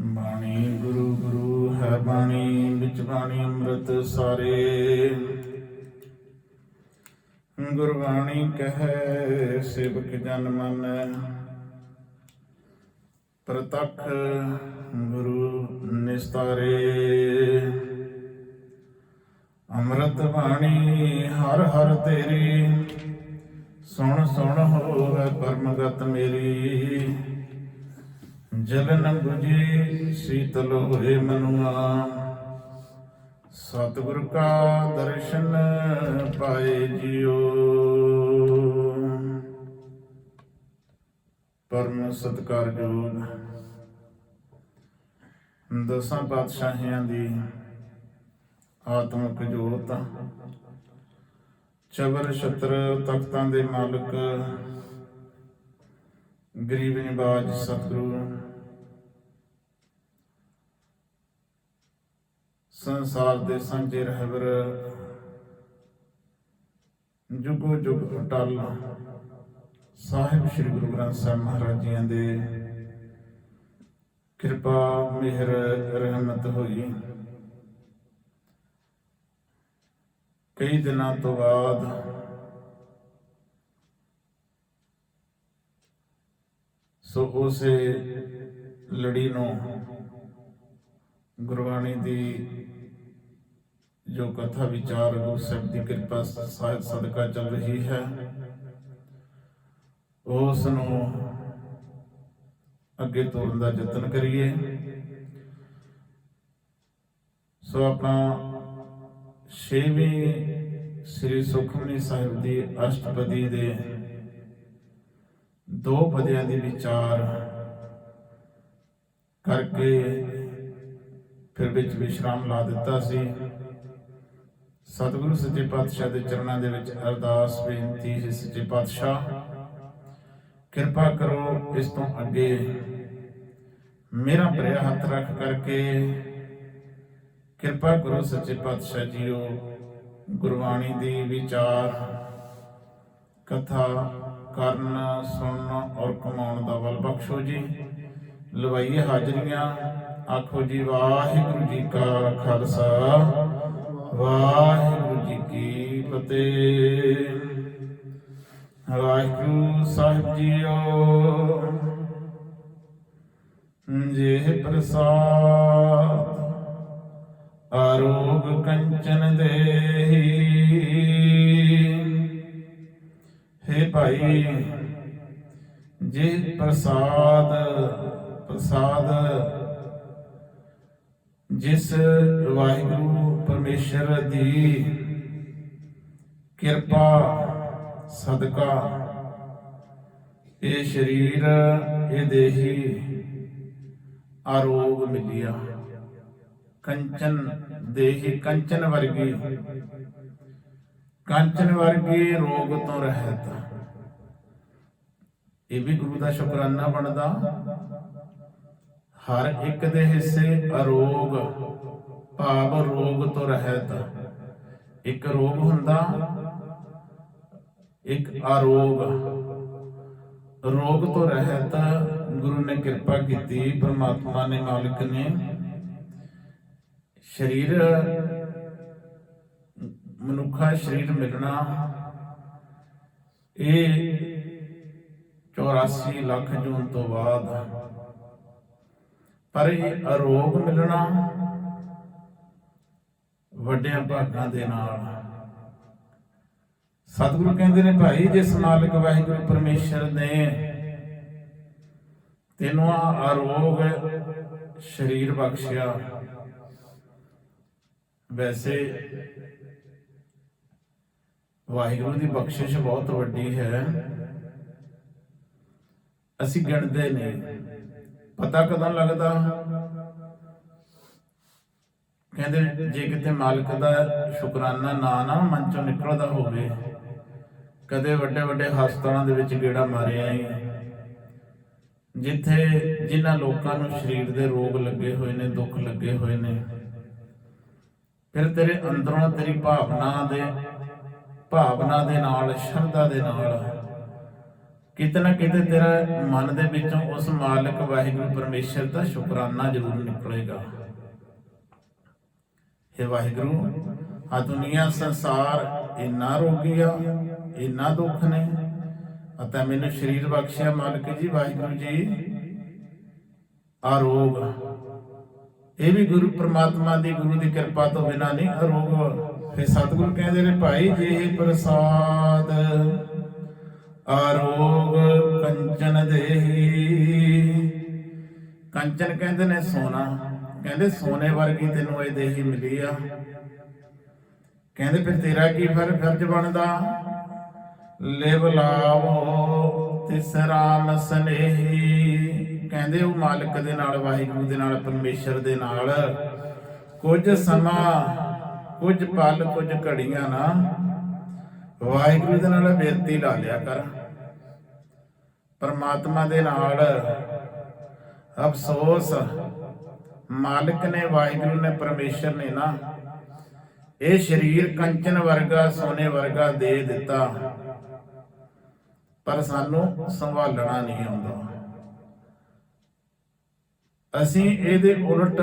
ਬਾਣੀ ਗੁਰੂ ਗੁਰੂ ਹੈ ਬਾਣੀ, ਵਿੱਚ ਬਾਣੀ ਅੰਮ੍ਰਿਤ ਸਾਰੇ। ਗੁਰਬਾਣੀ ਕਹੈ, ਸੇਵਕ ਜਨ ਮਨ। ਪ੍ਰਤੱਖ ਗੁਰੂ ਨਿਸਤਾਰੇ। ਅੰਮ੍ਰਿਤ ਬਾਣੀ ਹਰ ਹਰ ਤੇਰੀ, ਸੁਣ ਸੁਣ ਹੋਵੇ ਪਰਮਗਤ ਮੇਰੀ। ਜਲਨ 부ਜੀ ਸੀਤਲ ਹੋਏ ਮਨੁਆ। ਸਤਿਗੁਰ ਕਾ ਦਰਸ਼ਨ ਪਾਏ ਜਿਉ। ਪਰਮ ਸਤਿਕਾਰਯੋਗ ਦਸਾਂ ਪਾਤਸ਼ਾਹੀਆਂ ਦੀ ਆਤਮਿਕ ਜੋਤ। ਚਬਰ ਛਤਰ ਤਖਤਾਂ ਦੇ ਮਾਲਕ। ਗਰੀਬ ਨਿਵਾਜ ਸਤਿਗੁਰੂ। ਸੰਸਾਰ ਦੇ ਸਾਂਝੇ ਰਹਿਬਰ, ਜੁਗੋ ਜੁਗ ਅਟਲ, ਸਾਹਿਬ ਸ੍ਰੀ ਗੁਰੂ ਗ੍ਰੰਥ ਸਾਹਿਬ ਮਹਾਰਾਜ ਜੀਆਂ ਦੇ ਕਿਰਪਾ, ਮਿਹਰ, ਰਹਿਮਤ ਹੋਈ। ਕਈ ਦਿਨਾਂ ਤੋਂ ਬਾਅਦ ਸੋ ਉਸੇ ਲੜੀ ਨੂੰ ਗੁਰਬਾਣੀ ਦੀ ਜੋ ਕਥਾ ਵਿਚਾਰ ਗੁਰੂ ਸਾਹਿਬ ਦੀ ਕਿਰਪਾ ਸਾਹਿਬ ਸਦਕਾ ਚੱਲ ਰਹੀ ਹੈ ਉਸ ਨੂੰ ਅੱਗੇ ਤੋਰਨ ਦਾ ਯਤਨ ਕਰੀਏ। ਸੋ ਆਪਣਾ ਛੇਵੀਂ ਸ੍ਰੀ ਸੁਖਮਨੀ ਸਾਹਿਬ ਦੀ ਅਸ਼ਟਪਦੀ ਦੇ ਦੋ ਪਦਿਆਂ ਦੇ ਵਿਚਾਰ ਕਰਕੇ ਫਿਰ ਵਿੱਚ ਵਿਸ਼ਰਾਮ ਲਾ ਦਿੱਤਾ ਸੀ। ਸਤਿਗੁਰੂ ਸੱਚੇ ਪਾਤਸ਼ਾਹ ਦੇ ਚਰਨਾਂ ਦੇ ਵਿੱਚ ਅਰਦਾਸ, ਬੇਨਤੀ ਹੈ ਸੱਚੇ ਪਾਤਸ਼ਾਹ, ਕਿਰਪਾ ਕਰੋ ਇਸ ਤੋਂ ਅੱਗੇ ਮੇਰਾ ਭਰਿਆ ਹੱਥ ਰੱਖ ਕਰਕੇ ਕਿਰਪਾ ਕਰੋ ਸੱਚੇ ਪਾਤਸ਼ਾਹ ਜੀਓ ਗੁਰਬਾਣੀ ਦੀ ਵਿਚਾਰ, ਕਥਾ ਕਰਨ, ਸੁਣਨ ਔਰ ਕਮਾਉਣ ਦਾ ਬਲ ਬਖਸ਼ੋ ਜੀ। ਲਵਾਈਏ ਹਾਜ਼ਰੀਆਂ। ਆਖੋ ਜੀ, ਵਾਹਿਗੁਰੂ ਜੀ ਕਾ ਖਾਲਸਾ, ਵਾਹਿਗੁਰੂ ਜੀ ਕੀ ਫਤਿਹ। ਵਾਹਿਗੁਰੂ ਸਾਹਿਬ ਜੀਓ, ਜੇ ਪ੍ਰਸਾਦ ਆਰੋਗ ਕੰਚਨ ਦੇਹੀ ਭਾਈ ਜੇ ਪ੍ਰਸਾਦ ਪ੍ਰਸਾਦ, ਜਿਸ ਵਾਹਿਗੁਰੂ ਪਰਮੇਸ਼ਰ ਦੀ ਕਿਰਪਾ, ਸਦਕਾ, ਇਹ ਸਰੀਰ, ਇਹ ਦੇਹੀ ਆਰੋਗ ਮਿਲਿਆ। ਕੰਚਨ ਦੇਹੀ, ਕੰਚਨ ਵਰਗੀ ਕੰਚਨ ਵਰਗੀ ਰੋਗ ਤੋਂ ਰਹਿਤ। ਇਹ ਵੀ ਗੁਰੂ ਦਾ ਸ਼ੁਕਰਾਨਾ ਬਣਦਾ। ਹਰ ਇੱਕ ਦੇ ਹਿੱਸੇ ਅਰੋਗ, ਭਾਵ ਰੋਗ ਤੋਂ ਰਹਿਤ। ਇੱਕ ਰੋਗ ਹੁੰਦਾ, ਇੱਕ ਅਰੋਗ। ਰੋਗ ਤੋਂ ਰਹਿਤ ਗੁਰੂ ਨੇ ਕਿਰਪਾ ਕੀਤੀ, ਪ੍ਰਮਾਤਮਾ ਨੇ ਮਾਲਕ ਨੇ। ਸਰੀਰ, ਮਨੁੱਖਾ ਸਰੀਰ ਮਿਲਣਾ, ਇਹ 84 ਲੱਖ ਜੂਨ ਤੋਂ ਬਾਅਦ। ਪਰ ਇਹ ਅਰੋਗ ਮਿਲਣਾ ਵੱਡਿਆਂ ਭਾਗਾਂ ਦੇ ਨਾਲ। ਸਤਿਗੁਰੂ ਕਹਿੰਦੇ ਨੇ, ਭਾਈ, ਜਿਸ ਮਾਲਕ ਵਾਹਿਗੁਰੂ ਪਰਮੇਸ਼ਰ ਨੇ ਤੈਨੂੰ ਆ ਅਰੋਗ ਸਰੀਰ ਬਖਸ਼ਿਆ, ਵੈਸੇ ਵਾਹਿਗੁਰੂ ਦੀ ਬਖਸ਼ਿਸ਼ ਬਹੁਤ ਵੱਡੀ ਹੈ। ਅਸੀਂ ਗਿਣਦੇ ਨੇ। ਪਤਾ ਕਦੋਂ ਲੱਗਦਾ? ਕਹਿੰਦੇ ਜੇ ਕਿਤੇ ਮਾਲਕ ਦਾ ਸ਼ੁਕਰਾਨਾ ਨਾ ਨਾ ਮਨ ਚੋਂ ਨਿਕਲਦਾ ਹੋਵੇ, ਕਦੇ ਵੱਡੇ ਵੱਡੇ ਹਸਪਤਾਲਾਂ ਦੇ ਵਿੱਚ ਗੇੜਾ ਮਾਰਿਆ ਹੈ ਜਿੱਥੇ ਜਿਨ੍ਹਾਂ ਲੋਕਾਂ ਨੂੰ ਸਰੀਰ ਦੇ ਰੋਗ ਲੱਗੇ ਹੋਏ ਨੇ, ਦੁੱਖ ਲੱਗੇ ਹੋਏ ਨੇ, ਫਿਰ ਤੇਰੇ ਅੰਦਰੋਂ ਤੇਰੀ ਭਾਵਨਾ ਦੇ ਭਾਵਨਾ ਦੇ ਨਾਲ, ਸ਼ਰਧਾ ਦੇ ਨਾਲ ਕਿਤੇ ਨਾ ਕਿਤੇ ਤੇਰਾ ਮਨ ਦੇ ਵਿੱਚੋਂ ਉਸ ਮਾਲਕ ਵਾਹਿਗੁਰੂ ਪਰਮੇਸ਼ਰ ਦਾ ਸ਼ੁਕਰਾਨਾ ਜ਼ਰੂਰ ਨਿਕਲੇਗਾ। हे ਵਾਹਿਗੁਰੂ, ਆ ਦੁਨੀਆ, ਸੰਸਾਰ ਇੰਨਾ ਰੋਗੀ ਇੰਨਾ ਦੁੱਖ ਨੇ, ਅਤੇ ਮੈਨੂੰ ਸਰੀਰ ਬਖਸ਼ਿਆ ਮਾਲਕ ਜੀ, ਵਾਹਿਗੁਰੂ ਜੀ, ਆ ਰੋਗ। ਇਹ ਵੀ ਗੁਰੂ ਪ੍ਰਮਾਤਮਾ ਦੀ, ਗੁਰੂ ਦੀ ਕਿਰਪਾ ਤੋਂ ਬਿਨਾ ਨਹੀਂ ਅਰੋਗ ਫਿਰ ਸਤਿਗੁਰੂ ਕਹਿੰਦੇ ਨੇ, ਭਾਈ, ਜੇ ਇਹ ਪ੍ਰਸਾਦ ਆਰੋਗ ਕੰਚਨ ਦੇਹੀ। ਕੰਚਨ ਕਹਿੰਦੇ ਨੇ ਸੋਨਾ। ਕਹਿੰਦੇ ਸੋਨੇ ਵਰਗੀ ਤੈਨੂੰ ਇਹ ਦੇਹੀ ਮਿਲੀ ਆ। ਕਹਿੰਦੇ ਫਿਰ ਤੇਰਾ ਕੀ ਫਰ ਫਰਜ਼ ਬਣਦਾ? ਲਿਵ ਲਾਵੋ ਤਿਸ ਰਾਮ ਕਹਿੰਦੇ ਉਹ ਮਾਲਕ ਦੇ ਨਾਲ, ਵਾਹਿਗੁਰੂ ਦੇ ਨਾਲ, ਪਰਮੇਸ਼ਰ ਦੇ ਨਾਲ ਕੁਝ ਸਮਾਂ, ਕੁਝ ਪਲ, ਕੁਝ ਘੜੀਆਂ ਨਾ ਵਾਹਿਗੁਰੂ ਦੇ ਨਾਲ ਬੇਨਤੀ ਲਾ ਲਿਆ ਕਰ। ਪਰਮਾਤਮਾ ਦੇ ਨਾਲ। ਅਫਸੋਸ, ਮਾਲਕ ਨੇ, ਵਾਹਿਗੁਰੂ ਨੇ, ਪਰਮੇਸ਼ਰ ਨੇ ਨਾ ਇਹ ਸਰੀਰ ਕੰਚਨ ਵਰਗਾ, ਸੋਨੇ ਵਰਗਾ ਦੇ ਦਿੱਤਾ। ਪਰ ਸਾਨੂੰ ਸੰਭਾਲਣਾ ਨਹੀਂ ਆਉਂਦਾ। ਅਸੀਂ ਇਹਦੇ ਉਲਟ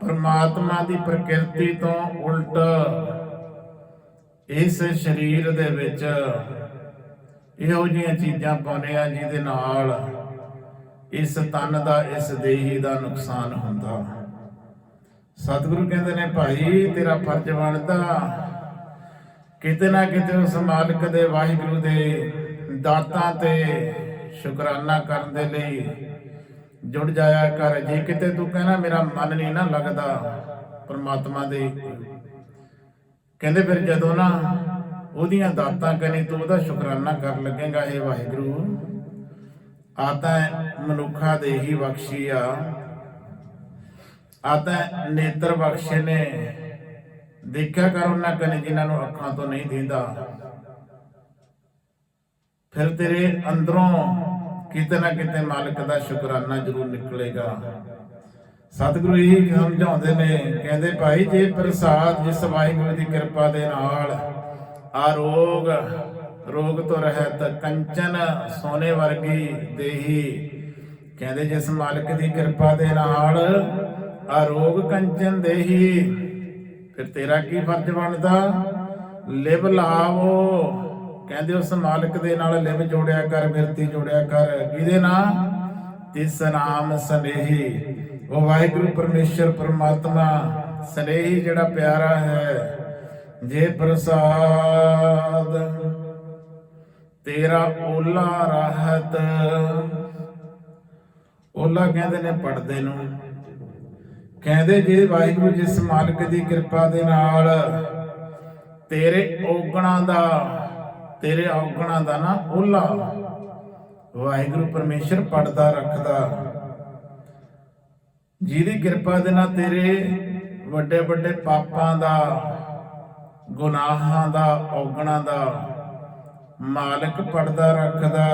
ਪਰਮਾਤਮਾ ਦੀ ਪ੍ਰਕਿਰਤੀ ਤੋਂ ਉਲਟ ਇਸ ਸਰੀਰ ਦੇ ਵਿੱਚ ਇਹੋ ਜਿਹੀਆਂ ਚੀਜ਼ਾਂ ਪਾਉਂਦੇ ਆ ਜਿਹਦੇ ਨਾਲ ਇਸ ਤਨ ਦਾ, ਇਸ ਦੇਹੀ ਦਾ ਨੁਕਸਾਨ ਹੁੰਦਾ। ਸਤਿਗੁਰੂ ਕਹਿੰਦੇ ਨੇ, ਭਾਈ, ਤੇਰਾ ਫਰਜ਼ ਬਣਦਾ ਕਿਤੇ ਨਾ ਕਿਤੇ ਉਸ ਮਾਲਕ ਦੇ, ਵਾਹਿਗੁਰੂ ਦੇ ਦਾਤਾਂ ਤੇ ਸ਼ੁਕਰਾਨਾ ਕਰਨ ਦੇ ਲਈ ਜੁੜ ਜਾਇਆ ਕਰ। ਜੇ ਕਿਤੇ ਤੂੰ ਕਹਿਣਾ ਮੇਰਾ ਮਨ ਨਹੀਂ ਨਾ ਲੱਗਦਾ ਪਰਮਾਤਮਾ ਦੇ, ਕਹਿੰਦੇ ਫਿਰ ਜਦੋਂ ਨਾ ਉਹਦੀਆਂ ਦਾਤਾਂ ਕਰੀ, ਤੂੰ ਉਹਦਾ ਸ਼ੁਕਰਾਨਾ ਕਰ ਲੱਗੇਗਾ, ਇਹ ਵਾਹਿਗੁਰੂ। ਆ ਮਨੁੱਖਾ ਦੇ ਹੀ ਬਖਸ਼ੀ ਆ। ਆ ਨੇਤਰ ਬਖਸ਼ੇ ਨੇ। ਦੇਖਿਆ ਕਰ ਉਹਨਾਂ ਕਨੇ ਜਿਨ੍ਹਾਂ ਨੂੰ ਅੱਖਾਂ ਤੋਂ ਨਹੀਂ ਦਿੰਦਾ। ਫਿਰ ਤੇਰੇ ਅੰਦਰੋਂ ਕਿਤੇ ਨਾ ਕਿਤੇ ਮਾਲਕ ਦਾ ਸ਼ੁਕਰਾਨਾ ਜ਼ਰੂਰ ਨਿਕਲੇਗਾ। ਸਤਿਗੁਰੂ ਇਹ ਸਮਝਾਉਂਦੇ ਨੇ, ਕਹਿੰਦੇ ਭਾਈ, ਜੇ ਪ੍ਰਸਾਦ, ਜਿਸ ਵਾਹਿਗੁਰੂ ਦੀ ਕਿਰਪਾ ਦੇ ਨਾਲ ਆ ਰੋਗ ਰੋਗ ਤੋਂ ਰਹਿਤ ਕੰਚਨ ਸੋਨੇ ਵਰਗੀ ਦੇਹੀ। ਕਹਿੰਦੇ ਜਿਸ ਮਾਲਕ ਦੀ ਕਿਰਪਾ ਦੇ ਨਾਲ ਆ ਕੰਚਨ ਦੇਹੀ। ਫਿਰ ਤੇਰਾ ਕੀ ਫਰਜ਼ ਬਣਦਾ? ਲਿਵ ਲਾਵੋ। ਕਹਿੰਦੇ ਉਸ ਮਾਲਕ ਦੇ ਨਾਲ ਲਿਵ ਜੋੜਿਆ ਕਰ, ਬਿਰਤੀ ਜੋੜਿਆ ਕਰ। ਕਿਹਦੇ ਨਾਲ? ਤਿਸ ਨਾਮ ਸਨੇਹੀ। ਉਹ ਵਾਹਿਗੁਰੂ ਪਰਮੇਸ਼ਰ, ਪਰਮਾਤਮਾ ਸਨੇਹੀ ਜਿਹੜਾ ਪਿਆਰਾ ਹੈ। ਜੇ ਪ੍ਰਸਾਦ, ਤੇਰਾ ਓਲਾ ਰਾਹਤ। ਓਲਾ ਕਹਿੰਦੇ ਨੇ ਪੜਦੇ ਨੂੰ। ਕਹਿੰਦੇ ਜੇ ਵਾਹਿਗੁਰੂ ਜਿਸ ਮਾਲਕ ਦੀ ਕਿਰਪਾ ਦੇ ਨਾਲ ਤੇਰੇ ਔਗਣਾ ਦਾ, ਤੇਰੇ ਔਗਣਾ ਦਾ ਨਾ ਓਲਾ ਵਾਹਿਗੁਰੂ ਪਰਮੇਸ਼ਰ ਪੜਦਾ ਰੱਖਦਾ। ਜਿਹਦੀ ਕਿਰਪਾ ਦੇ ਨਾਲ ਤੇਰੇ ਵੱਡੇ ਵੱਡੇ ਪਾਪਾਂ ਦਾ ਗੁਨਾਹਾਂ ਦਾ, ਔਗਣਾ ਦਾ ਮਾਲਕ ਪੜਦਾ ਰੱਖਦਾ।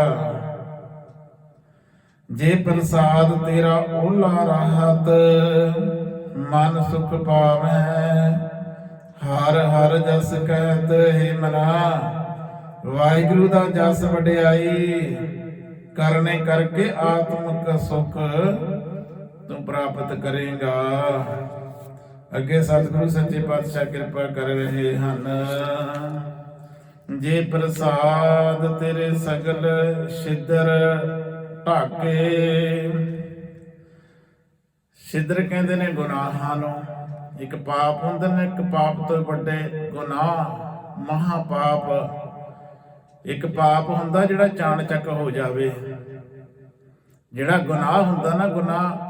ਜੇ ਪ੍ਰਸਾਦ ਤੇਰਾ ਓਲਾ ਰਾਹਤ, ਮਨ ਸੁਖ ਪਾਵੈ। ਹਰ ਹਰ ਜਸ ਕਹਿਤ, ਹੈ ਮਨਾ, ਵਾਹਿਗੁਰੂ ਦਾ ਜਸ ਵਡਿਆਈ, ਕਰਨੇ ਕਰਕੇ ਆਤਮਿਕ ਸੁਖ ਤੂੰ ਪ੍ਰਾਪਤ ਕਰੇਗਾ। ਅੱਗੇ ਸਤਿਗੁਰੂ ਸੱਚੇ ਪਾਤਸ਼ਾਹ ਕਿਰਪਾ ਕਰ ਰਹੇ ਹਨ। ਜੇ ਪ੍ਰਸਾਦ ਤੇਰੇ ਸਗਲ ਛਿਦਰ ਢਾਕੇ, ਛਿਦਰ ਕਹਿੰਦੇ ਨੇ ਗੁਨਾਹਾਂ ਨੂੰ। ਇੱਕ ਪਾਪ ਹੁੰਦੇ ਨੇ, ਇੱਕ ਪਾਪ ਤੋਂ ਵੱਡੇ ਗੁਨਾਹ ਮਹਾ ਪਾਪ ਇੱਕ ਪਾਪ ਹੁੰਦਾ ਜਿਹੜਾ ਚਾਣਚੱਕ ਹੋ ਜਾਵੇ। ਜਿਹੜਾ ਗੁਨਾਹ ਹੁੰਦਾ ਨਾ, ਗੁਨਾਹ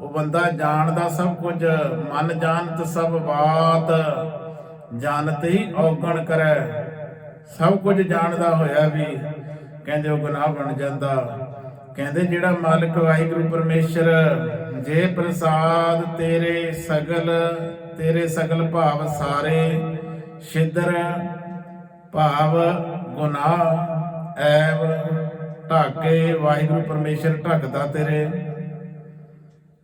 ਉਹ ਬੰਦਾ ਜਾਣਦਾ ਸਭ ਕੁਝ, ਮਨ ਜਾਣਤ ਸਭ ਬਾਤ, ਜਾਣਤ ਹੀ ਔਗਣ ਕਰੈ। ਸਭ ਕੁਝ ਜਾਣਦਾ ਹੋਇਆ ਵੀ, ਕਹਿੰਦੇ ਉਹ ਗੁਨਾਹ ਬਣ ਜਾਂਦਾ। ਕਹਿੰਦੇ ਜਿਹੜਾ ਮਾਲਕ ਵਾਹਿਗੁਰੂ ਪਰਮੇਸ਼ਰ, ਜੇ ਪ੍ਰਸਾਦ ਤੇਰੇ ਸਗਲ ਤੇਰੇ ਸਗਲ ਭਾਵ ਸਾਰੇ ਛਿਦਰ, ਭਾਵ ਗੁਨਾਹ ਐਵ ਢਾਕੇ ਵਾਹਿਗੁਰੂ ਪਰਮੇਸ਼ਰ ਢਕਦਾ ਤੇਰੇ।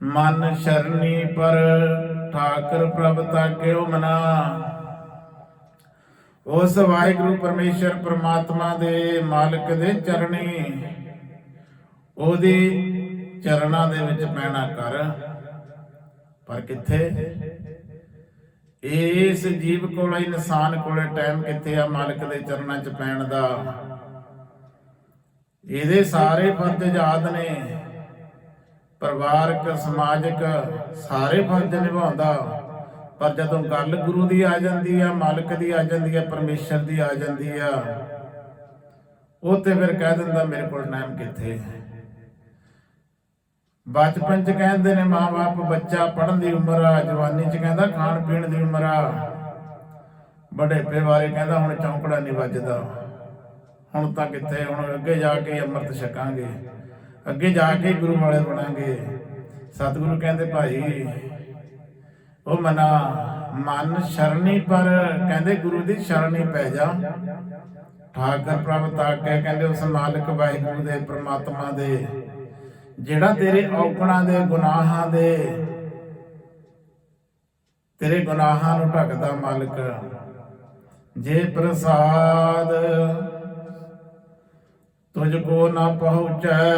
ਮਨ ਸ਼ਰਨੀ ਪਰ ਠਾਕਰ ਪ੍ਰਭ ਤਾਕਿਓ ਮਨਾ। ਉਸ ਵਾਹਿਗੁਰੂ ਪਰਮੇਸ਼ਰ ਪ੍ਰਮਾਤਮਾ ਦੇ ਮਾਲਕ ਦੇ ਚਰਣੀ ਉਹਦੀ ਚਰਨਾਂ ਦੇ ਵਿੱਚ ਪੈਣਾ ਕਰ। ਪਰ ਕਿੱਥੇ? ਇਸ ਜੀਵ ਕੋਲ, ਇਨਸਾਨ ਕੋਲੇ ਟਾਈਮ ਕਿੱਥੇ ਆ ਮਾਲਕ ਦੇ ਚਰਨਾਂ 'ਚ ਪੈਣ ਦਾ? ਇਹਦੇ ਸਾਰੇ ਫਰਜ਼ ਯਾਦ ਨੇ। ਪਰਿਵਾਰਕ, ਸਮਾਜਿਕ ਸਾਰੇ ਫਰਜ਼ ਨਿਭਾਉਂਦਾ। ਪਰ ਜਦੋਂ ਗੱਲ ਗੁਰੂ ਦੀ ਆ ਜਾਂਦੀ ਆ, ਮਾਲਕ ਦੀ ਆ ਜਾਂਦੀ ਆ, ਪਰਮੇਸ਼ਰ ਦੀ ਆ ਜਾਂਦੀ ਆ, ਉਹ ਤੇ ਫਿਰ ਕਹਿ ਦਿੰਦਾ, ਮੇਰੇ ਕੋਲ ਟਾਈਮ ਕਿੱਥੇ ਬਚਪਨ ਚ ਕਹਿੰਦੇ ਨੇ, ਮਾਂ-ਬਾਪ ਬੱਚਾ ਪੜਨ ਦੀ ਉਮਰ ਆ, ਜਵਾਨੀ ਚ ਕਹਿੰਦਾ, ਖਾਣ ਪੀਣ ਦੀ ਉਮਰ ਆ। ਬੜੇਪੇ ਬਾਰੇ ਕਹਿੰਦਾ, ਹੁਣ ਚੌਂਕੜਾ ਨਹੀਂ ਵੱਜਦਾ। ਹੁਣ ਤਾਂ ਕਿੱਥੇ, ਹੁਣ ਅੱਗੇ ਜਾ ਕੇ ਅੰਮ੍ਰਿਤ ਛਕਾਂਗੇ। ਅੱਗੇ ਜਾ ਕੇ ਗੁਰੂ ਵਾਲੇ ਬਣਾਂਗੇ। ਸਤਿਗੁਰੂ ਕਹਿੰਦੇ, ਭਾਈ, ਉਹ ਮਨਾ, ਮਨ ਸ਼ਰਣੀ ਪਰ ਕਹਿੰਦੇ ਗੁਰੂ ਦੀ ਸ਼ਰਣੀ ਪੈ ਜਾ। ਠਾਕਰ ਪ੍ਰਭ ਤਾਕੇ ਕਹਿੰਦੇ, ਉਸ ਮਾਲਕ ਵਾਹਿਗੁਰੂ ਦੇ, ਪ੍ਰਮਾਤਮਾ ਦੇ, ਜਿਹੜਾ ਤੇਰੇ ਔਗਣਾਂ ਦੇ, ਗੁਨਾਹਾਂ ਦੇ, ਤੇਰੇ ਗੁਨਾਹਾਂ ਨੂੰ ਢਕਦਾ ਮਾਲਕ। ਜੇ ਪ੍ਰਸਾਦ ਤੁਝ ਕੋ ਨਾ ਪਹੁੰਚੈ।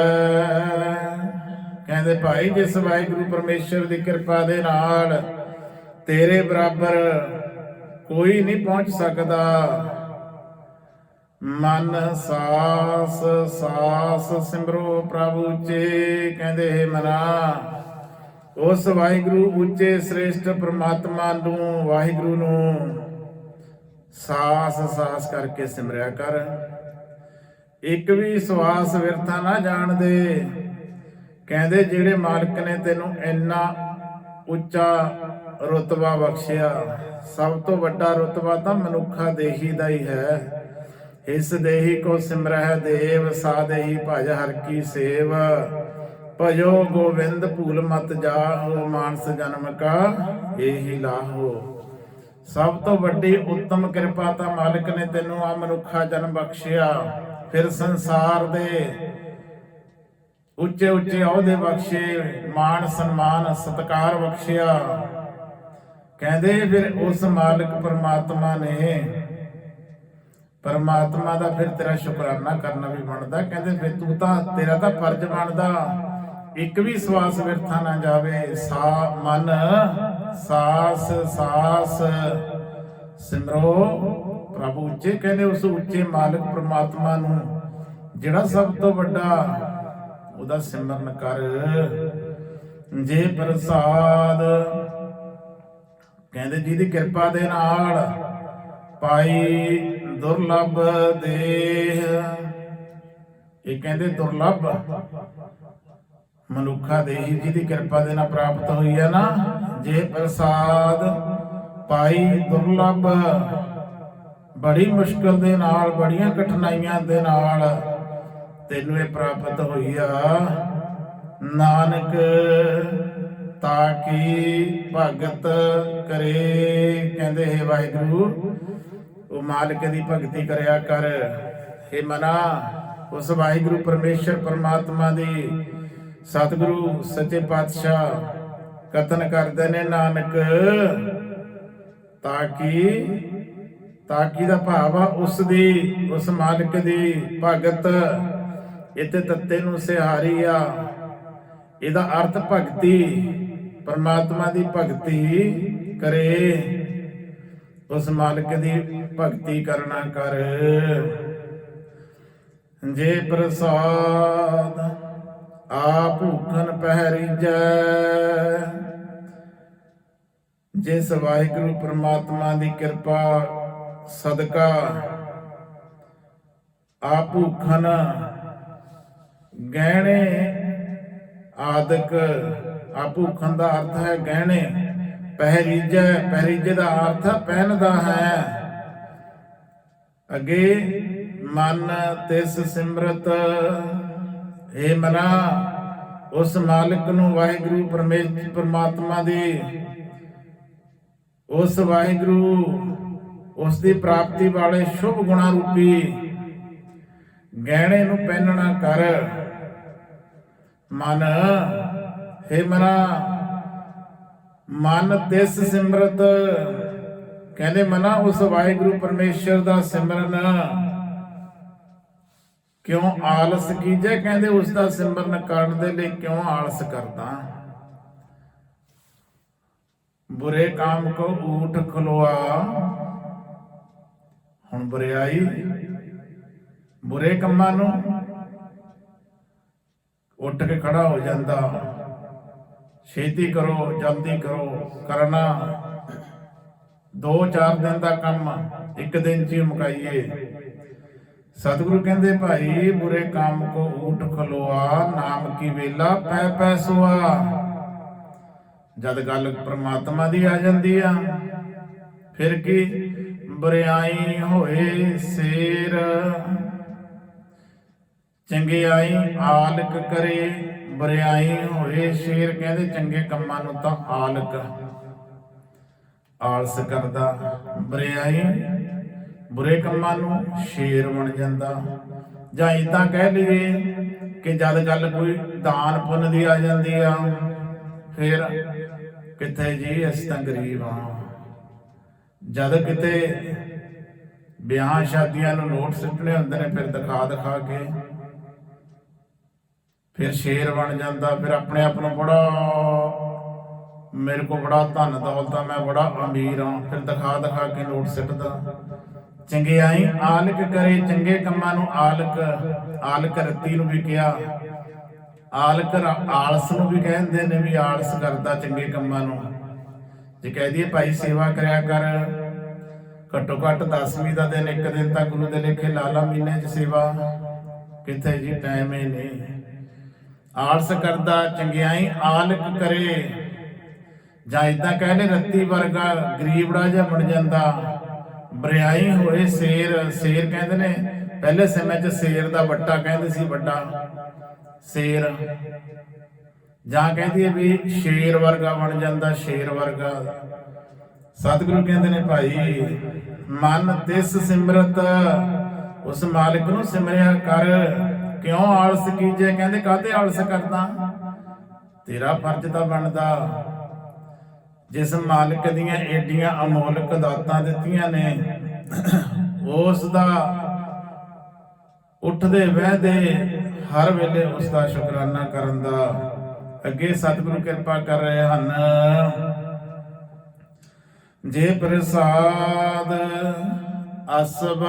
ਕਹਿੰਦੇ ਭਾਈ, ਜਿਸ ਵਾਹਿਗੁਰੂ ਪਰਮੇਸ਼ਰ ਦੀ ਕਿਰਪਾ ਦੇ ਨਾਲ ਤੇਰੇ ਬਰਾਬਰ ਕੋਈ ਨਹੀਂ ਪਹੁੰਚ ਸਕਦਾ। ਮਨ ਸਾਸ ਸਾਸ ਸਿਮਰੋ ਪ੍ਰਭੂ ਉੱਚੇ। ਕਹਿੰਦੇ, ਹੈ ਮਨਾ, ਉਸ ਵਾਹਿਗੁਰੂ ਉੱਚੇ ਸ੍ਰੇਸ਼ਟ ਪ੍ਰਮਾਤਮਾ ਨੂੰ, ਵਾਹਿਗੁਰੂ ਨੂੰ ਸਾਸ ਸਾਸ ਕਰਕੇ ਸਿਮਰਿਆ ਕਰ। ਇੱਕ ਵੀ ਸਵਾਸ ਵਿਰਥਾ ਨਾ ਜਾਣਦੇ ਕਹਿੰਦੇ, ਜਿਹੜੇ ਮਾਲਕ ਨੇ ਤੈਨੂੰ ਇੰਨਾ ਉੱਚਾ ਰਤਬਾ ਬਖਸ਼ਿਆ, ਸਭ ਤੋਂ ਵੱਡਾ ਰਤਬਾ ਤਾਂ ਮਨੁੱਖਾ ਦੇਹੀ ਦਾ ਹੀ ਹੈ। ਇਸ ਦੇਹੀ ਕੋ ਸਿਮਰਹਿ ਦੇਵ ਸਾਦੇਹੀ ਭਜ ਹਰ ਕੀ ਸੇਵ। ਭਜੋ ਗੋਵਿੰਦ ਭੂਲ ਮਤ ਜਾਹੋ, ਮਾਨਸ ਜਨਮ ਕਾ ਇਹੀ ਲਾਹੋ। ਸਭ ਤੋਂ ਵੱਡੀ ਉੱਤਮ ਕਿਰਪਾ ਤਾਂ ਮਾਲਕ ਨੇ ਤੈਨੂੰ ਆ ਮਨੁੱਖਾ ਜਨਮ ਬਖਸ਼ਿਆ। ਫਿਰ ਸੰਸਾਰ ਦੇ ਉੱਚੇ ਉੱਚੇ ਅਹੁਦੇ ਬਖਸ਼ੇ, ਮਾਣ ਸਨਮਾਨ, ਸਤਕਾਰ ਬਖਸ਼ਿਆ। ਕਹਿੰਦੇ ਫਿਰ ਉਸ ਮਾਲਕ ਪਰਮਾਤਮਾ ਨੇ, ਪਰਮਾਤਮਾ ਦਾ ਫਿਰ ਤੇਰਾ ਸ਼ੁਕਰਾਨਾ ਕਰਨਾ ਵੀ ਬਣਦਾ। ਕਹਿੰਦੇ ਫਿਰ ਤੂੰ ਤਾਂ ਤੇਰਾ ਤਾਂ ਫਰਜ਼ ਬਣਦਾ। ਇੱਕ ਵੀ ਸਵਾਸ ਵਿਰਥਾ ਨਾ ਜਾਵੇ। ਸਾ ਮਨ, ਸਾਸ ਸਾਸ, ਸਿਮਰੋ ਪ੍ਰਭੂ ਉੱਚੇ ਕਹਿੰਦੇ ਉਸ ਉੱਚੇ ਮਾਲਕ ਪ੍ਰਮਾਤਮਾ ਨੂੰ, ਜਿਹੜਾ ਸਭ ਤੋਂ ਵੱਡਾ, ਉਹਦਾ ਸਿਮਰਨ ਕਰ। ਜੇ ਪ੍ਰਸਾਦ, ਕਹਿੰਦੇ ਜਿਹਦੀ ਕਿਰਪਾ ਦੇ ਨਾਲ ਪਾਈ ਦੁਰਲਭ ਦੇਹ। ਇਹ ਕਹਿੰਦੇ ਦੁਰਲਭ ਮਨੁੱਖਾ ਦੇਹੀ ਜਿਹਦੀ ਕਿਰਪਾ ਦੇ ਨਾਲ ਪ੍ਰਾਪਤ ਹੋਈ ਹੈ ਨਾ, ਜੇ ਪ੍ਰਸਾਦ ਪਾਈ ਦੁਰਲਭ ਬੜੀ ਮੁਸ਼ਕਲ ਦੇ ਨਾਲ, ਬੜੀਆਂ ਕਠਿਨਾਈਆਂ ਦੇ ਨਾਲ ਤੈਨੂੰ ਇਹ ਪ੍ਰਾਪਤ ਹੋਈ ਆ। ਨਾਨਕ, ਤਾਂ ਕੀ ਭਗਤ ਕਰੇ? ਕਹਿੰਦੇ, ਹੈ ਵਾਹਿਗੁਰੂ, ਉਹ ਮਾਲਕ ਦੀ ਭਗਤੀ ਕਰਿਆ ਕਰ। हे ਮਨਾ, ਉਸ ਵਾਹਿਗੁਰੂ ਪਰਮੇਸ਼ਰ ਪਰਮਾਤਮਾ ਦੀ ਸਤਿਗੁਰੂ, ਸੱਚੇ ਪਾਤਸ਼ਾਹ ਕਤਨ ਕਰਦੇ ਨੇ ਨਾਨਕ। ਤਾਂ ਕਿ ਤਾਕੀ ਦਾ ਭਾਵ ਆ? ਉਸ ਦੀ, ਉਸ ਮਾਲਕ ਦੀ ਭਗਤ ਇਤੇ ਤੱਤੇ ਨੂੰ ਸਿਹਾਰੀ ਆ। ਇਹਦਾ ਅਰਥ ਭਗਤੀ, ਪਰਮਾਤਮਾ ਦੀ ਭਗਤੀ ਕਰੇ। ਉਸ ਮਾਲਕ ਦੀ ਭਗਤੀ ਕਰਨਾ ਕਰ। ਜੇ ਪ੍ਰਸਾਦ ਆ ਭੂਖਨ ਪਹਿਰੀਜੈ, ਜਿਸ ਵਾਹਿਗੁਰੂ ਪ੍ਰਮਾਤਮਾ ਦੀ ਕਿਰਪਾ ਸਦਕਾ। ਆ ਭੂਖਨ ਗਹਿਣੇ ਆਦਿਕ। ਆ ਭੂਖਨ ਦਾ ਅਰਥ ਹੈ ਗਹਿਣੇ। ਪਹਿਰੀਜੈ ਪਹਿਰੀਜੈ ਦਾ ਅਰਥ ਪਹਿਨਦਾ ਹੈ। ਅੱਗੇ ਮਨ ਤਿਸ ਸਿਮਰਤ ਏ ਮਨਾ, ਉਸ ਮਾਲਕ ਨੂੰ ਵਾਹਿਗੁਰੂ ਪਰਮੇਸ਼ਰ ਪਰਮਾਤਮਾ ਦੀ। ਉਸ ਵਾਹਿਗੁਰੂ ਉਸ ਦੀ ਪ੍ਰਾਪਤੀ ਵਾਲੇ ਸ਼ੁਭ ਗੁਣਾ ਰੂਪੀ ਗਹਿਣੇ ਨੂੰ ਪਹਿਨਣਾ ਕਰ। ਮਨ, ਹੈ ਮਨਾ, ਮਨ ਤਿਸ ਸਿਮਰਤ, ਕਹਿੰਦੇ ਮਨਾ, ਉਸ ਵਾਹਿਗੁਰੂ ਪਰਮੇਸ਼ਰ ਦਾ ਸਿਮਰਨ। ਕਿਉਂ ਆਲਸ ਕੀਜੇ? ਕਹਿੰਦੇ ਉਸ ਦਾ ਸਿਮਰਨ ਕਰਨ ਦੇ ਲਈ ਕਿਉਂ ਆਲਸ ਕਰਦਾ? ਬੁਰੇ ਕਾਮ ਕੋ ਊਠ ਖਲੋਆ ਹੁਣ ਬੁਰਿਆਈ ਬੁਰੇ ਕੰਮਾਂ ਨੂੰ ਉੱਠ ਕੇ ਖੜਾ ਹੋ ਜਾਂਦਾ। ਛੇਤੀ ਕਰੋ, ਜਲਦੀ ਕਰੋ, ਕਰਨਾ। ਦੋ ਚਾਰ ਦਿਨ ਦਾ ਕੰਮ, ਇੱਕ ਦਿਨ ਚ ਮੁਕਾਈਏ। ਸਤਿਗੁਰੂ ਕਹਿੰਦੇ, ਭਾਈ, ਬੁਰੇ ਕੰਮ ਕੋ ਊਠ ਖਲੋਆ, ਨਾਮ ਕੀ ਵੇਲਾ, ਪੈ ਪੈ ਸੁਆ। ਜਦ ਗੱਲ ਪ੍ਰਮਾਤਮਾ ਦੀ ਆ ਜਾਂਦੀ ਆ, ਫਿਰ ਕੀ? ਬਰਿਆਈ ਹੋਏ ਸੇਰ। ਚੰਗਿਆਈ ਆਲਕ ਕਰੇ, ਬਰਿਆਈ ਹੋਏ ਸ਼ੇਰ। ਕਹਿੰਦੇ ਚੰਗੇ ਕੰਮਾਂ ਨੂੰ ਤਾਂ ਆਲਕ ਆਲਸ ਕਰਦਾ। ਬਰਿਆਈ ਬੁਰੇ ਕੰਮਾਂ ਨੂੰ ਸ਼ੇਰ ਬਣ ਜਾਂਦਾ। ਜਾਂ ਇਦਾਂ ਕਹਿ ਲਈਏ ਕਿ ਜਦ ਗੱਲ ਕੋਈ ਦਾਨ ਪੁੰਨ ਦੀ ਆ ਜਾਂਦੀ ਆ, ਫਿਰ ਕਿੱਥੇ ਜੀ ਅਸੀਂ ਤਾਂ ਗਰੀਬ ਆ ਜਦ ਕਿਤੇ ਵਿਆਹ ਸ਼ਾਦੀਆਂ ਨੂੰ ਨੋਟ ਸਿੱਟਣੇ ਹੁੰਦੇ ਨੇ, ਫਿਰ ਦਿਖਾ ਦਿਖਾ ਕੇ ਫਿਰ ਸ਼ੇਰ ਬਣ ਜਾਂਦਾ, ਫਿਰ ਆਪਣੇ ਆਪ ਨੂੰ ਬੜਾ ਮੇਰੇ ਕੋ ਬੜਾ ਧਨ ਦੌਲਤ ਮੈਂ ਬੜਾ ਅਮੀਰ ਹਾਂ। ਫਿਰ ਦਿਖਾ ਦਿਖਾ ਕੇ ਨੋਟ ਸਿੱਟਦਾ। ਚੰਗਿਆਈ ਆਲਕ ਕਰੇ, ਚੰਗੇ ਕੰਮਾਂ ਨੂੰ ਆਲਕ ਆਲਕ ਰਤੀ ਨੂੰ ਵੀ ਕਿਹਾ। ਆਲਕ ਰ- ਆਲਸ ਨੂੰ ਵੀ ਕਹਿੰਦੇ ਨੇ ਵੀ ਆਲਸ ਕਰਦਾ ਚੰਗੇ ਕੰਮਾਂ ਨੂੰ। ਜੇ ਕਹਿ ਦਈਏ ਭਾਈ ਸੇਵਾ ਕਰਿਆ ਕਰ। ਘੱਟੋ ਘੱਟ 10ਵੀਂ ਦਾ ਦਿਨ, ਇੱਕ ਦਿਨ ਤਾਂ ਗੁਰੂ ਦੇ ਲੇਖੇ ਲਾਲਾ ਮਹੀਨੇ 'ਚ ਸੇਵਾ। ਕਿੱਥੇ ਜੀ ਟਾਈਮ ਹੀ ਨਹੀਂ। ਆਲਸ ਕਰਦਾ ਚੰਗਿਆਈ ਆਲਕ ਕਰੇ। ਜਾਂ ਇਦਾਂ ਕਹਿੰਦੇ ਰੱਤੀ ਵਰਗਾ ਗਰੀਬੜਾ ਜਿਹਾ ਬਣ ਜਾਂਦਾ। ਬਰਿਆਈ ਹੋਏ ਸ਼ੇਰ ਸ਼ੇਰ ਕਹਿੰਦੇ ਨੇ, ਪਹਿਲੇ ਸਮੇਂ 'ਚ ਸ਼ੇਰ ਦਾ ਵੱਟਾ ਕਹਿੰਦੇ ਸੀ ਵੱਡਾ ਸ਼ੇਰ। ਜਾਂ ਕਹਿੰਦੀ ਹੈ ਵੀ ਸ਼ੇਰ ਵਰਗਾ ਬਣ ਜਾਂਦਾ, ਸ਼ੇਰ ਵਰਗਾ। ਸਤਿਗੁਰੂ ਕਹਿੰਦੇ ਨੇ ਭਾਈ, ਮਨ ਤਿਸ ਸਿਮਰਤ, ਉਸ ਮਾਲਿਕ ਨੂੰ ਸਿਮਰਿਆ ਕਰ। ਕਿਉਂ ਆਲਸ ਕੀਜੇ? ਕਹਿੰਦੇ, ਕਾਹਤੇ ਆਲਸ ਕਰਦਾ? ਤੇਰਾ ਫਰਜ਼ ਤਾਂ ਬਣਦਾ। ਜਿਸ ਮਾਲਕ ਦੀਆਂ ਏਡੀਆਂ ਅਮੋਲਕ ਦਾਤਾਂ ਦਿੱਤੀਆਂ ਨੇ, ਉਸ ਦਾ ਉੱਠਦੇ, ਵਹਿਦੇ, ਹਰ ਵੇਲੇ ਉਸ ਦਾ ਸ਼ੁਕਰਾਨਾ ਕਰਨ ਦਾ। ਅੱਗੇ ਸਤਿਗੁਰੂ ਕਿਰਪਾ ਕਰ ਰਹੇ ਹਨ। ਜੇ ਪ੍ਰਸਾਦ ਅਸਬ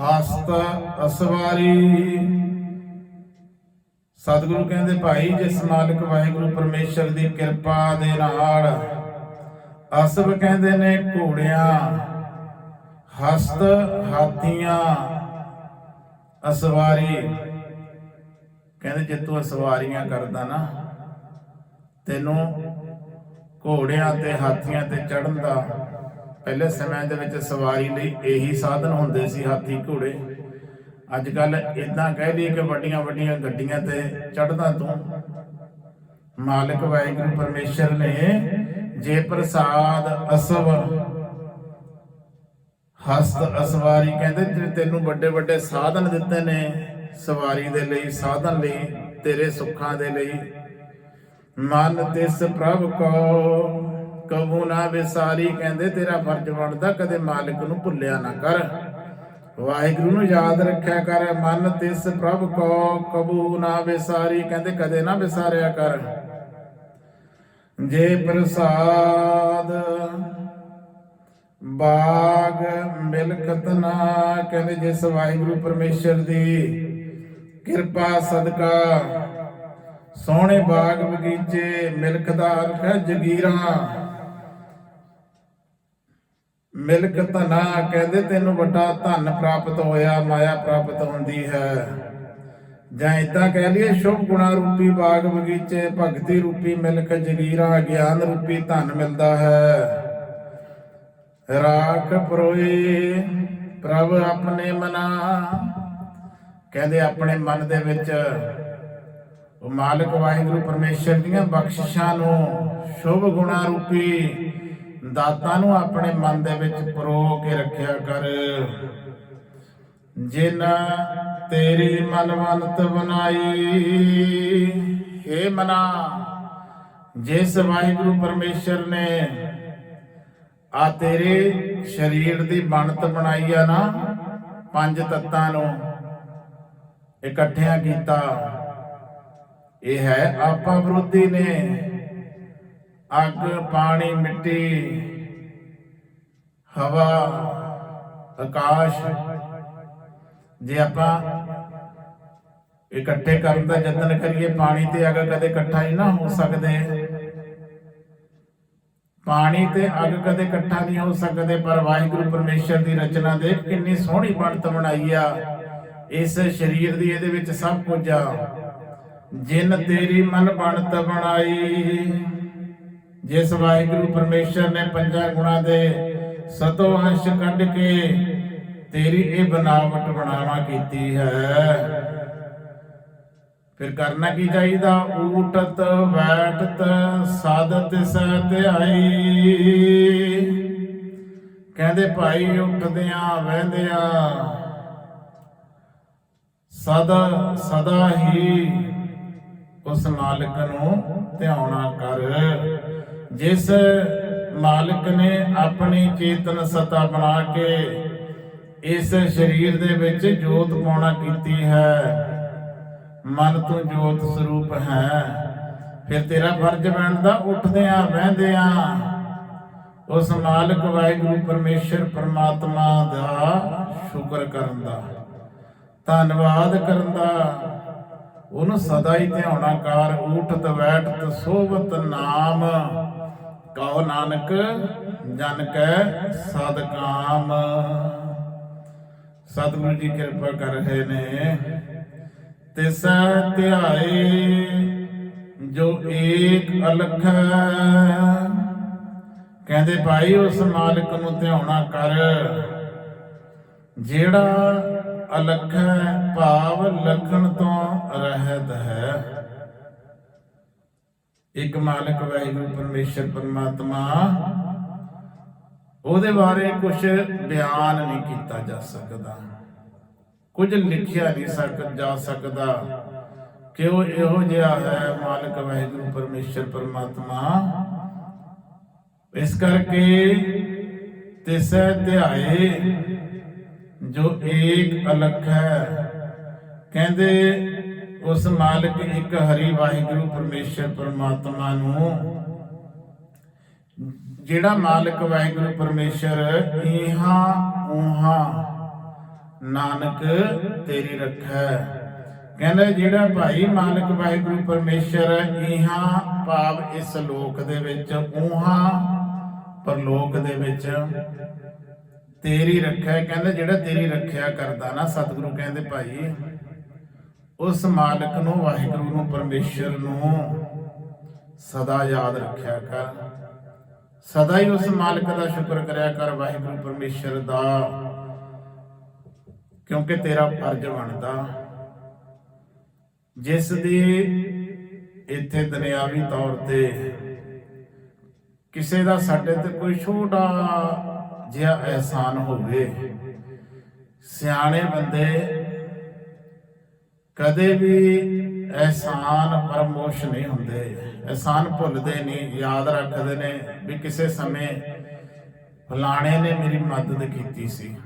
ਹਸਤ ਅਸਵਾਰੀ। ਸਤਿਗੁਰੂ ਕਹਿੰਦੇ, ਭਾਈ, ਜਿਸ ਮਾਲਕ ਵਾਹਿਗੁਰੂ ਪਰਮੇਸ਼ਰ ਦੀ ਕਿਰਪਾ ਦੇ ਨਾਲ ਅਸਬ ਕਹਿੰਦੇ ਨੇ, ਘੋੜਿਆਂ, ਹਸਤ ਹਾਥੀਆਂ, ਅਸਵਾਰੀ। ਕਹਿੰਦੇ, ਜੇ ਤੂੰ ਅਸਵਾਰੀਆਂ ਕਰਦਾ ਨਾ ਤੈਨੂੰ ਘੋੜਿਆਂ ਤੇ ਹਾਥੀਆਂ ਤੇ ਚੜਨ ਦਾ ਪਹਿਲੇ ਸਮੇਂ ਦੇ ਵਿੱਚ ਸਵਾਰੀ ਲਈ ਇਹੀ ਸਾਧਨ ਹੁੰਦੇ ਸੀ ਹਾਥੀ ਘੋੜੇ। ਅੱਜ ਕੱਲ ਇਦਾਂ ਕਹਿ ਲਈ ਕਿ ਵੱਡੀਆਂ ਵੱਡੀਆਂ ਗੱਡੀਆਂ ਤੇ ਚੜਦਾ ਤੂੰ। ਮਾਲਕ ਵਾਹਿਗੁਰੂ ਪਰਮੇਸ਼ਰ ਨੇ ਜੇ ਪ੍ਰਸਾਦ ਅਸਵ, ਹਸਤ ਅਸਵਾਰੀ ਕਹਿੰਦੇ ਤੈਨੂੰ ਵੱਡੇ ਵੱਡੇ ਸਾਧਨ ਦਿੱਤੇ ਨੇ। ਸਵਾਰੀ ਦੇ ਲਈ, ਸਾਧਨ ਲਈ, ਤੇਰੇ ਸੁੱਖਾਂ ਦੇ ਲਈ ਮਨ ਤਿਸ ਪ੍ਰਭ ਕੋ। ਕਬੂ ਨਾ ਵਿਸਾਰੀ, ਕਹਿੰਦੇ ਤੇਰਾ ਫਰਜ਼ ਬਣਦਾ, ਕਦੇ ਮਾਲਕ ਨੂੰ ਭੁੱਲਿਆ ਨਾ ਕਰ। ਵਾਹਿਗੁਰੂ ਨੂੰ ਯਾਦ ਰੱਖਿਆ ਕਰ, ਮਨ ਤਿਸ ਪ੍ਰਭ ਕੋ। ਕਬੂ ਨਾ ਵਿਸਾਰੀ, ਕਹਿੰਦੇ ਕਦੇ ਨਾ ਵਿਸਾਰਿਆ ਕਰ। ਜੇ ਪ੍ਰਸਾਦ ਬਾਗ ਮਿਲਕਤ ਨਾ, ਕਹਿੰਦੇ ਜਿਸ ਵਾਹਿਗੁਰੂ ਪਰਮੇਸ਼ਰ ਦੀ ਕਿਰਪਾ ਸਦਕਾ ਸੋਹਣੇ ਬਾਗ ਬਗੀਚੇ ਮਿਲਕਦਾਰ ਹੈ ਜਗੀਰਾਂ। ਮਿਲਕ ਧਨਾ ਕਹਿੰਦੇ ਤੈਨੂੰ ਵੱਡਾ ਧਨ ਪ੍ਰਾਪਤ ਹੋਇਆ, ਮਾਇਆ ਪ੍ਰਾਪਤ ਹੁੰਦੀ ਹੈ। ਜਾਂ ਇਦਾਂ ਕਹਿ ਲਈਏ, ਸ਼ੁਭ ਗੁਣਾ ਰੂਪੀ ਬਾਗ ਬਗੀਚੇ, ਭਗਤੀ ਰੂਪੀ ਮਿਲਕ ਜਗੀਰਾਂ, ਗਿਆਨ ਰੂਪੀ ਧਨ ਮਿਲਦਾ ਹੈ। ਰਾਖ ਪਰੋਏ, ਪ੍ਰਭ ਆਪਣੇ ਮਨਾ। ਕਹਿੰਦੇ ਆਪਣੇ ਮਨ ਦੇ ਵਿੱਚ ਉਹ ਮਾਲਕ ਵਾਹਿਗੁਰੂ ਪਰਮੇਸ਼ਰ ਦੀਆਂ ਬਖਸ਼ਿਸ਼ਾਂ ਨੂੰ ਸ਼ੁਭ ਗੁਣਾ ਰੂਪੀ ਦਾਤਾਂ ਨੂੰ ਆਪਣੇ ਮਨ ਦੇ ਵਿੱਚ ਪਰੋ ਕੇ ਰੱਖਿਆ ਕਰ। ਜਿਨ ਤੇਰੀ ਮਨਵੰਤ ਬਣਾਈ ਏ ਮਨਾ, ਜਿਸ ਵਾਹਿਗੁਰੂ ਪਰਮੇਸ਼ਰ ਨੇ ਆ ਤੇਰੇ ਸਰੀਰ ਦੀ ਬਣਤ ਬਣਾਈ ਆ ਨਾ, ਪੰਜ ਤੱਤਾਂ ਨੂੰ ਇਕੱਠਿਆਂ ਕੀਤਾ। ਇਹ ਹੈ ਆਪਾ ਵਿਰੋਧੀ ਨੇ। ਅੱਗ, ਪਾਣੀ, ਮਿੱਟੀ, ਹਵਾ, ਆਕਾਸ਼। ਜੇ ਆਪਾਂ ਇਕੱਠੇ ਕਰਨ ਦਾ ਯਤਨ ਕਰੀਏ, ਪਾਣੀ ਤੇ ਅੱਗ ਕਦੇ ਇਕੱਠਾ ਹੀ ਨਾ ਹੋ ਸਕਦੇ। ਪਾਣੀ ਤੇ ਅੱਗ ਕਦੇ ਇਕੱਠਾ ਨਹੀਂ ਹੋ ਸਕਦੇ, ਪਰ ਵਾਹਿਗੁਰੂ ਪਰਮੇਸ਼ਰ ਦੀ ਰਚਨਾ ਦੇ ਕਿੰਨੀ ਸੋਹਣੀ ਬਣਤ ਬਣਾਈ ਆ। ਇਸ ਸਰੀਰ ਦੀ ਇਹਦੇ ਵਿੱਚ ਸਭ ਕੁਝ ਆ। ਜਿਨ ਤੇਰੀ ਮਨ ਬਣਤ ਬਣਾਈ, ਜਿਸ ਵਾਹਿਗੁਰੂ ਪਰਮੇਸ਼ਰ ਨੇ ਪੰਜਾਂ ਗੁਣਾ ਦੇ ਸਤੋ ਅੰਸ਼ ਕੱਢ ਕੇ ਤੇਰੀ ਇਹ ਬਨਾਵਟ ਬਣਾਵਾ ਕੀਤੀ ਹੈ। ਫਿਰ ਕਰਨਾ ਕੀ ਚਾਹੀਦਾ? ਊਟਤ ਬੈਠਤ ਸਾਧਤ, ਸਤਿਆਈ। ਕਹਿੰਦੇ ਭਾਈ ਉੱਠਦਿਆਂ, ਵਹਿੰਦਿਆਂ, ਸਦਾ ਸਦਾ ਹੀ ਉਸ ਮਾਲਕ ਨੂੰ ਧਿਆਉਣਾ ਕਰ। ਜਿਸ ਮਾਲਕ ਨੇ ਆਪਣੀ ਚੇਤਨ ਸਤਾ ਬਣਾ ਕੇ ਇਸ ਸਰੀਰ ਦੇ ਵਿੱਚ ਜੋਤ ਪਾਉਣਾ ਕੀਤੀ ਹੈ, ਮਨ ਤੋਂ ਜੋਤ ਸਰੂਪ ਹੈ। ਫਿਰ ਤੇਰਾ ਫਰਜ਼ ਬਣਦਾ ਉੱਠਦਿਆਂ ਬਹਿੰਦਿਆਂ ਉਸ ਮਾਲਕ ਵਾਹਿਗੁਰੂ ਪਰਮੇਸ਼ਰ ਪ੍ਰਮਾਤਮਾ ਦਾ ਸ਼ੁਕਰ ਕਰਨ ਦਾ, ਧੰਨਵਾਦ ਕਰਨ ਦਾ। ਉਹਨੂੰ ਸਦਾ ਹੀ ਧਿਆਉਣਾ ਕਰ ਊਠਤ ਬੈਠਤ ਸੋਵਤ ਨਾਮ। ਕਹੋ ਨਾਨਕ, ਜਨ ਕੈ ਸਦ ਕਾਮ। ਸਤਿਗੁਰੂ ਜੀ ਕਿਰਪਾ ਕਰ ਰਹੇ ਨੇ। ਤਿਸ ਧਿਆਏ, ਜੋ ਏਕ ਅਲਖ। ਕਹਿੰਦੇ ਭਾਈ, ਉਸ ਮਾਲਕ ਨੂੰ ਧਿਆਉਣਾ ਕਰ, ਜਿਹੜਾ ਅਲਖ ਭਾਵ ਲਖਣ ਤੋਂ ਰਹਿਤ ਹੈ। ਇੱਕ ਮਾਲਕ ਵਾਹਿਗੁਰੂ ਪਰਮੇਸ਼ਰ ਪਰਮਾਤਮਾ, ਉਹਦੇ ਬਾਰੇ ਕੁਝ ਬਿਆਨ ਨਹੀਂ ਕੀਤਾ ਜਾ ਸਕਦਾ। ਕੁਝ ਲਿਖਿਆ ਨਹੀਂ ਸਕ, ਜਾ ਸਕਦਾ ਕਿ ਉਹ ਇਹੋ ਜਿਹਾ ਹੈ ਮਾਲਕ ਵਾਹਿਗੁਰੂ ਪਰਮੇਸ਼ਰ ਪਰਮਾਤਮਾ। ਇਸ ਕਰਕੇ ਤਿਸੈ ਧਿਆਏ ਜੋ ਏਕ ਅਲਖ। ਹੈ ਕਹਿੰਦੇ, ਉਸ ਮਾਲਕ ਇੱਕ ਹਰੀ ਵਾਹਿਗੁਰੂ ਪਰਮੇਸ਼ਰ ਪਰਮਾਤਮਾ ਨੂੰ, ਜਿਹੜਾ ਮਾਲਕ ਵਾਹਿਗੁਰੂ ਪਰਮੇਸ਼ਰ ਇਹਾ ਉਹਾ ਨਾਨਕ ਤੇਰੀ ਰੱਖੈ। ਕਹਿੰਦਾ, ਜਿਹੜਾ ਭਾਈ ਮਾਲਕ ਵਾਹਿਗੁਰੂ ਪਰਮੇਸ਼ਰ ਇਹਾ ਭਾਵ ਇਸ ਲੋਕ ਦੇ ਵਿੱਚ ਉਹਾ ਪਰਲੋਕ ਦੇ ਵਿੱਚ ਤੇਰੀ ਰੱਖਿਆ, ਕਹਿੰਦੇ ਜਿਹੜਾ ਤੇਰੀ ਰੱਖਿਆ ਕਰਦਾ ਨਾ ਸਤਿਗੁਰੂ, ਕਹਿੰਦੇ ਭਾਈ, ਉਸ ਮਾਲਕ ਨੂੰ, ਵਾਹਿਗੁਰੂ ਨੂੰ, ਪਰਮੇਸ਼ਰ ਨੂੰ ਸਦਾ ਯਾਦ ਰੱਖਿਆ ਕਰ। ਸਦਾ ਹੀ ਉਸ ਮਾਲਕ ਦਾ ਸ਼ੁਕਰ ਕਰਿਆ ਕਰ, ਵਾਹਿਗੁਰੂ ਪਰਮੇਸ਼ਰ ਦਾ, ਕਿਉਂਕਿ ਤੇਰਾ ਫਰਜ਼ ਬਣਦਾ। ਜਿਸ ਦੀ ਇੱਥੇ ਦੁਨਿਆਵੀ ਤੌਰ ਤੇ ਕਿਸੇ ਦਾ ਸਾਡੇ ਤੇ ਕੋਈ ਛੋਟਾ ਜਿਹਾ ਅਹਿਸਾਨ ਹੋਵੇ। ਸਿਆਣੇ ਬੰਦੇ ਕਦੇ ਵੀ ਅਹਿਸਾਨ ਪਰਮੋਸ਼ ਨਹੀਂ ਹੁੰਦੇ। ਅਹਿਸਾਨ ਭੁੱਲਦੇ ਨਹੀਂ, ਯਾਦ ਰੱਖਦੇ ਨੇ ਵੀ ਕਿਸੇ ਸਮੇਂ ਫਲਾਣੇ ਨੇ ਮੇਰੀ ਮਦਦ ਕੀਤੀ ਸੀ।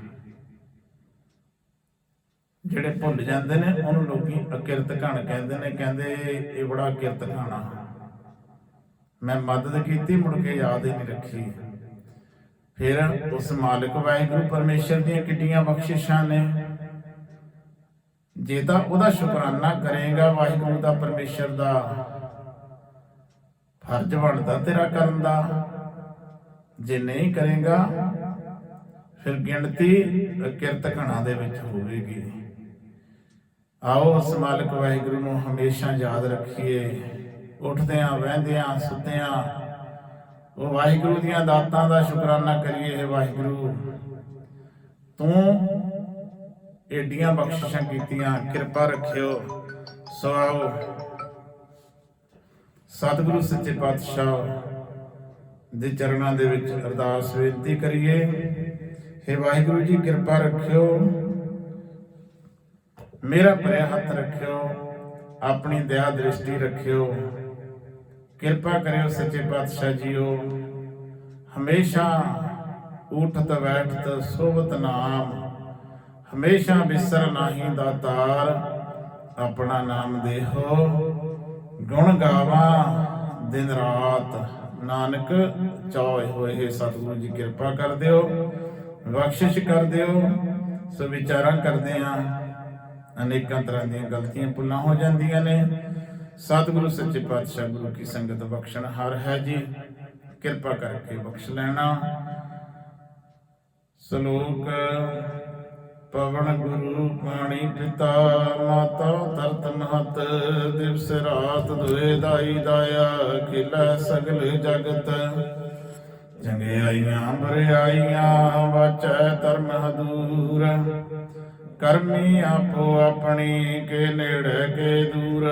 ਜਿਹੜੇ ਭੁੱਲ ਜਾਂਦੇ ਨੇ, ਉਹਨੂੰ ਲੋਕੀ ਅਕਿਰਤ ਘਣ ਕਹਿੰਦੇ ਨੇ, ਕਹਿੰਦੇ ਇਹ ਬੜਾ ਅਕਿਰਤ ਘਾਣਾ। ਮੈਂ ਮਦਦ ਕੀਤੀ, ਮੁੜ ਕੇ ਯਾਦ ਹੀ ਨਹੀਂ ਰੱਖੀ। ਫਿਰ ਉਸ ਮਾਲਕ ਵਾਹਿਗੁਰੂ ਪਰਮੇਸ਼ਰ ਦੀਆਂ ਕਿੱਡੀਆਂ ਬਖਸ਼ਿਸ਼ਾਂ ਨੇ। ਜੇ ਤਾਂ ਉਹਦਾ ਸ਼ੁਕਰਾਨਾ ਕਰੇਗਾ ਵਾਹਿਗੁਰੂ ਦਾ ਪਰਮੇਸ਼ਰ ਦਾ, ਫਰਜ਼ ਬਣਦਾ ਤੇਰਾ ਕਰਨ ਦਾ। ਜੇ ਨਹੀਂ ਕਰੇਗਾ, ਫਿਰ ਗਿਣਤੀ ਕਿਰਤ ਘਣਾ ਦੇ ਵਿੱਚ ਹੋਵੇਗੀ। ਆਓ ਉਸ ਮਾਲਕ ਵਾਹਿਗੁਰੂ ਨੂੰ ਹਮੇਸ਼ਾ ਯਾਦ ਰੱਖੀਏ। ਉੱਠਦਿਆਂ ਬਹਿੰਦਿਆਂ ਸੁੱਤਿਆਂ ਉਹ ਵਾਹਿਗੁਰੂ ਦੀਆਂ ਦਾਤਾਂ ਦਾ ਸ਼ੁਕਰਾਨਾ ਕਰੀਏ ਹੈ ਵਾਹਿਗੁਰੂ। ਤੂੰ ਏਡੀਆਂ ਬਖਸ਼ਿਸ਼ਾਂ ਕੀਤੀਆਂ, ਕਿਰਪਾ ਰੱਖਿਓ ਸੋ ਆਓ ਸਤਿਗੁਰੂ ਸੱਚੇ ਪਾਤਸ਼ਾਹ ਦੇ ਚਰਨਾਂ ਦੇ ਵਿੱਚ ਅਰਦਾਸ ਬੇਨਤੀ ਕਰੀਏ। हे ਵਾਹਿਗੁਰੂ ਜੀ, ਕਿਰਪਾ ਰੱਖਿਓ। ਮੇਰਾ ਭਰਿਆ ਹੱਥ ਰੱਖਿਓ, ਆਪਣੀ ਦਇਆ ਦ੍ਰਿਸ਼ਟੀ ਰੱਖਿਓ। ਕਿਰਪਾ ਕਰਿਓ ਸੱਚੇ ਪਾਤਸ਼ਾਹ ਜੀਓ। ਹਮੇਸ਼ਾ ਉਠਤ ਬੈਠਤ ਸੋਵਤ ਨਾਮ। ਹਮੇਸ਼ਾ ਵਿਸਰ ਨਾਹੀ ਦਾਤਾਰ ਆਪਣਾ ਨਾਮ ਦੇਹੋ। ਗੁਣ ਗਾਵਾਂ ਦਿਨ ਰਾਤ। ਨਾਨਕ ਚਾਹੇ ਹੋਏ ਸਤਿਗੁਰੂ ਜੀ, ਕਿਰਪਾ ਕਰ ਦਿਓ। ਬਖਸ਼ਿਸ਼ ਕਰ ਦਿਓ। ਸੋ ਵਿਚਾਰਾਂ ਕਰਦੇ ਆ ਅਨੇਕਾਂ ਤਰ੍ਹਾਂ ਦੀਆਂ ਗਲਤੀਆਂ ਭੁੱਲਾਂ ਹੋ ਜਾਂਦੀਆਂ ਨੇ। ਸਤਿਗੁਰੂ ਸੱਚੇ ਪਾਤਸ਼ਾਹ ਗੁਰੂ ਕੀ ਸੰਗਤ ਬਖਸ਼ਣ ਹਰ ਹੈ ਜੀ। ਕਿਰਪਾ ਕਰਕੇ ਬਖਸ਼ ਲੈਣਾ। ਸ਼ਲੋਕ, ਪਵਨ ਗੁਰੂ ਪਾਣੀ ਪਿਤਾ, ਮਾਤਾ ਤਰਤ ਮਹਤ, ਦਿਵਸ ਰਾਤ ਦੁਏ ਦਾਈ ਦਾਇਆ, ਖਿਲਾ ਸਗਲ ਜਗਤ। ਚੰਗਿਆਈਆਂ ਬਰਿਆਈਆਂ ਵਾਚੈ ਧਰਮ ਹਦੂਰ। ਕਰਮੀ ਆਪੋ ਆਪਣੀ, ਕੇ ਨੇੜੇ ਕੇ ਦੂਰ।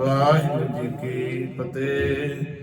ਵਾਹਿਗੁਰੂ ਜੀ ਕੀ ਫਤਿਹ।